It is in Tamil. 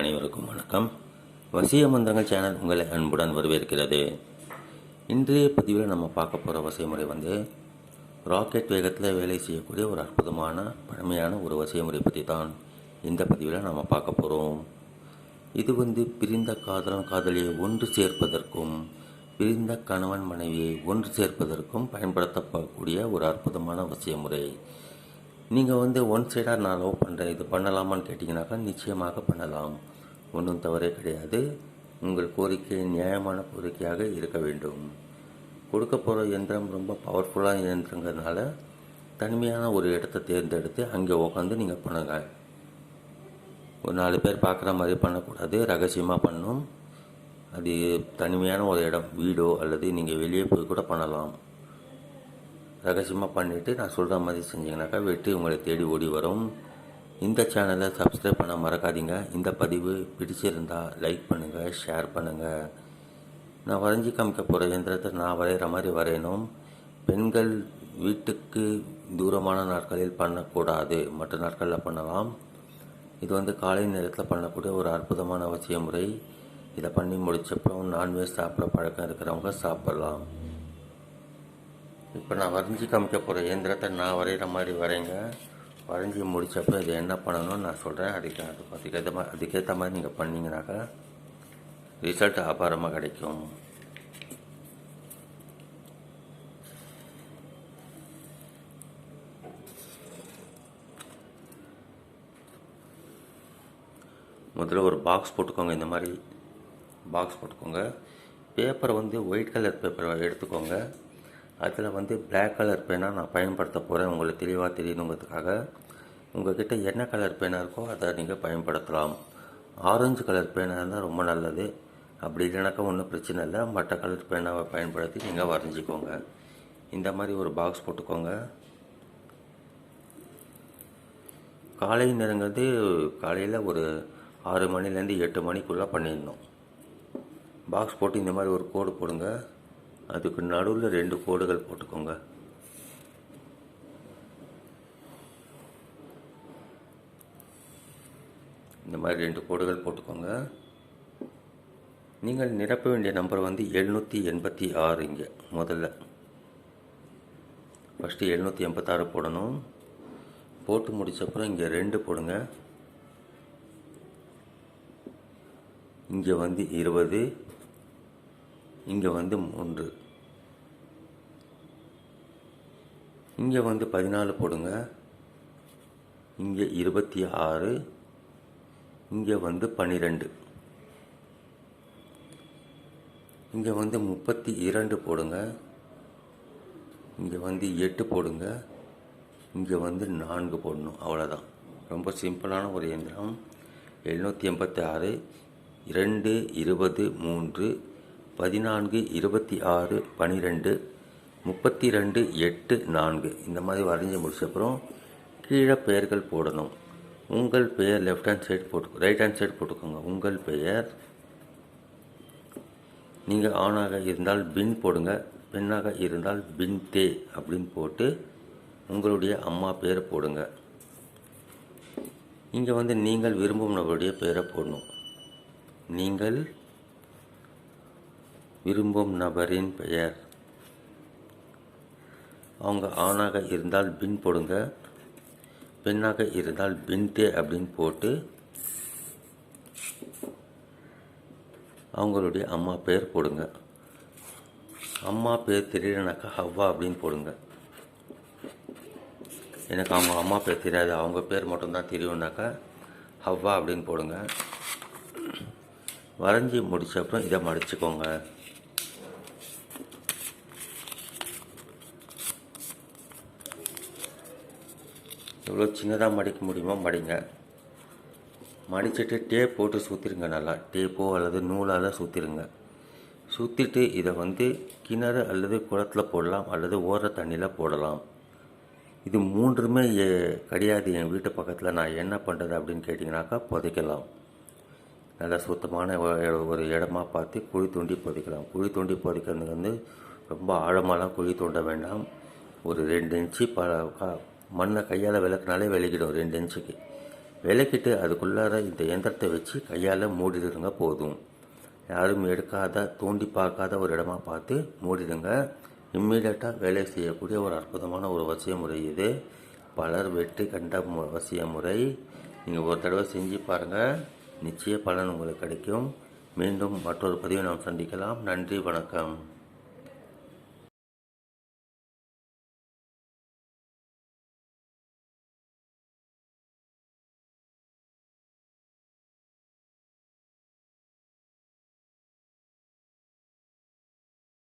அனைவருக்கும் வணக்கம். வசிய மந்திரங்கள் சேனல் உங்களை அன்புடன் வரவேற்கிறது. இன்றைய பதிவில் நம்ம பார்க்க போகிற வசிய முறை வந்து ராக்கெட் வேகத்தில் வேலை செய்யக்கூடிய ஒரு அற்புதமான பழமையான ஒரு வசிய முறை பற்றி தான் இந்த பதிவில் நம்ம பார்க்க போகிறோம் இது வந்து பிரிந்த காதலன் காதலியை ஒன்று சேர்ப்பதற்கும் பிரிந்த கணவன் மனைவியை ஒன்று சேர்ப்பதற்கும் பயன்படுத்தப்படக்கூடிய ஒரு அற்புதமான வசிய முறை நீங்கள் வந்து ஒன் சைடாக நான் லவ் பண்ணுறேன் இது பண்ணலாமான்னு கேட்டிங்கனாக்கா நிச்சயமாக பண்ணலாம். ஒன்றும் தவறே கிடையாது. உங்கள் கோரிக்கை நியாயமான கோரிக்கையாக இருக்க வேண்டும். கொடுக்க போகிற இயந்திரம் ரொம்ப பவர்ஃபுல்லான இயந்திரங்கிறதுனால தனிமையான ஒரு இடத்த தேர்ந்தெடுத்து அங்கே உட்காந்து நீங்கள் பண்ணுங்கள் ஒரு நாலு பேர் பார்க்குற மாதிரி பண்ணக்கூடாது. ரகசியமாக பண்ணும் அது தனிமையான ஒரு இடம் வீடோ அல்லது நீங்கள் வெளியே போய் கூட பண்ணலாம். ரகசியமாக பண்ணிவிட்டு நான் சொல்கிற மாதிரி செஞ்சீங்கன்னாக்கா வெற்றி உங்களை தேடி ஓடி வரும். இந்த சேனலை சப்ஸ்கிரைப் பண்ண மறக்காதீங்க. இந்த பதிவு பிடிச்சிருந்தால் லைக் பண்ணுங்கள் ஷேர் பண்ணுங்கள் நான் வரைஞ்சி காமிக்க போகிற இயந்திரத்தை நான் வரைகிற மாதிரி வரையணும். பெண்கள் வீட்டுக்கு தூரமான நாட்களில் பண்ணக்கூடாது. மற்ற நாட்களில் பண்ணலாம். இது வந்து காலை நேரத்தில் பண்ணக்கூடிய ஒரு அற்புதமான அவசிய முறை இதை பண்ணி முடிச்சப்பறம் நான்வெஜ் சாப்பிட பழக்கம் இருக்கிறவங்க சாப்பிட்லாம். இப்போ நான் வரைஞ்சி காமிக்க போகிற இயந்திரத்தை நான் வரைகிற மாதிரி வரைங்க. வரைஞ்சி முடித்தப்போ இது என்ன பண்ணணும்னு நான் சொல்கிறேன் அதுக்கு அது அதுக்கேற்ற மாதிரி அதுக்கேற்ற மாதிரி நீங்கள் பண்ணிங்கனாக்கா ரிசல்ட் அபாரமாக கிடைக்கும். முதல்ல ஒரு பாக்ஸ் போட்டுக்கோங்க. இந்த மாதிரி பாக்ஸ் போட்டுக்கோங்க. பேப்பரை வந்து ஒயிட் கலர் பேப்பரை எடுத்துக்கோங்க. அதில் வந்து பிளாக் கலர் பேனாக நான் பயன்படுத்த போகிறேன் உங்களுக்கு தெளிவாக தெரியணுங்கிறதுக்காக. உங்கள்கிட்ட என்ன கலர் பேனாக இருக்கோ அதை நீங்கள் பயன்படுத்தலாம். ஆரஞ்சு கலர் பேனாக இருந்தால் ரொம்ப நல்லது. அப்படி இல்லைனாக்கா ஒன்றும் பிரச்சனை இல்லை. மற்ற கலர் பேனாவை பயன்படுத்தி நீங்கள் வரைஞ்சிக்கோங்க. இந்த மாதிரி ஒரு பாக்ஸ் போட்டுக்கோங்க. காலை நேரங்கிறது காலையில் ஒரு ஆறு மணிலேருந்து எட்டு மணிக்குள்ளே பண்ணிடணும். பாக்ஸ் போட்டு இந்த மாதிரி ஒரு கோடு போடுங்க. அதுக்கு நடுவில் ரெண்டு கோடுகள் போட்டுக்கோங்க. இந்த மாதிரி ரெண்டு கோடுகள் போட்டுக்கோங்க. நீங்கள் நிரப்ப வேண்டிய நம்பர் வந்து எழுநூற்றி எண்பத்தி ஆறு இங்கே முதல்ல. ஃபஸ்ட்டு எழுநூற்றி எண்பத்தாறு போடணும். போட்டு முடித்தப்புறம் இங்கே ரெண்டு போடுங்க. இங்கே வந்து இருபது இங்கே வந்து மூன்று இங்கே வந்து பதினாலு போடுங்க. இங்கே இருபத்தி ஆறு. இங்கே வந்து பன்னிரெண்டு இங்கே வந்து முப்பத்தி இரண்டு போடுங்க. இங்கே வந்து எட்டு போடுங்க. இங்கே வந்து நான்கு போடணும். அவ்வளோதான் ரொம்ப சிம்பிளான ஒரு இயந்திரம். எழுநூற்றி எண்பத்தி ஆறு. இரண்டு இருபது மூன்று பதினான்கு இருபத்தி ஆறு பனிரெண்டு முப்பத்தி ரெண்டு எட்டு நான்கு. இந்த மாதிரி வரைஞ்சி முடிச்சப்புறம் கீழே பெயர்கள் போடணும். உங்கள் பெயர் லெஃப்ட் ஹேண்ட் சைடு போட்டு ரைட் ஹேண்ட் சைடு போட்டுக்கோங்க. உங்கள் பெயர் நீங்கள் ஆணாக இருந்தால் பின் போடுங்க. பெண்ணாக இருந்தால் பின் தே அப்படின்னு போட்டு உங்களுடைய அம்மா பேரை போடுங்க. இங்கே வந்து நீங்கள் விரும்பும் நபருடைய பெயரை போடணும். நீங்கள் விரும்பும் நபரின் பெயர். அவங்க ஆணாக இருந்தால் பின் போடுங்க. பெண்ணாக இருந்தால் பின்தே அப்படின்னு போட்டு அவங்களுடைய அம்மா பேர் போடுங்க. அம்மா பேர் தெரியலனாக்கா ஹவ்வா அப்படின்னு போடுங்க. எனக்கு அவங்க அம்மா பேர் தெரியாது. அவங்க பேர் மட்டும்தான் தெரியும்னாக்கா ஹவ்வா அப்படின்னு போடுங்க. வரைஞ்சி முடிச்ச அப்புறம் இதை மடிச்சுக்கோங்க. எவ்வளோ சின்னதாக மடிக்க முடியுமோ மடிங்க. மடிச்சிட்டு டேப் போட்டு சுற்றிருங்க நல்லா. டேப்போ அல்லது நூலால் சுற்றிருங்க சுற்றிட்டு இதை வந்து கிணறு அல்லது குளத்தில் போடலாம் அல்லது ஓர தண்ணியில் போடலாம். இது மூன்றுமே கிடையாது என் வீட்டு பக்கத்தில். நான் என்ன பண்ணுறது அப்படின்னு கேட்டிங்கனாக்கா புதைக்கலாம். நல்லா சுத்தமான ஒரு இடமா பார்த்து குழி தோண்டி புதைக்கலாம். குழி தோண்டி புதைக்கிறது வந்து ரொம்ப ஆழமாலாம் குழி தோண்ட வேண்டாம். ஒரு ரெண்டு இன்ச்சு ப மண்ணை கையால் விளக்குனாலே விளக்கிடும் ரெண்டு இன்ச்சுக்கு. விளக்கிட்டு அதுக்குள்ளார இந்த எந்திரத்தை வச்சு கையால் மூடிடுங்க போதும். யாரும் எடுக்காத தூண்டி பார்க்காத ஒரு இடமா பார்த்து மூடிடுங்க. இம்மீடியட்டாக வேலை செய்யக்கூடிய ஒரு அற்புதமான ஒரு வசிய முறை இது. பலர் வெற்றி கண்ட வசிய முறை. நீங்கள் ஒரு தடவை செஞ்சு பாருங்கள் நிச்சய பலன் உங்களுக்கு கிடைக்கும். மீண்டும் மற்றொரு பதிவை நாம் சந்திக்கலாம். நன்றி வணக்கம்.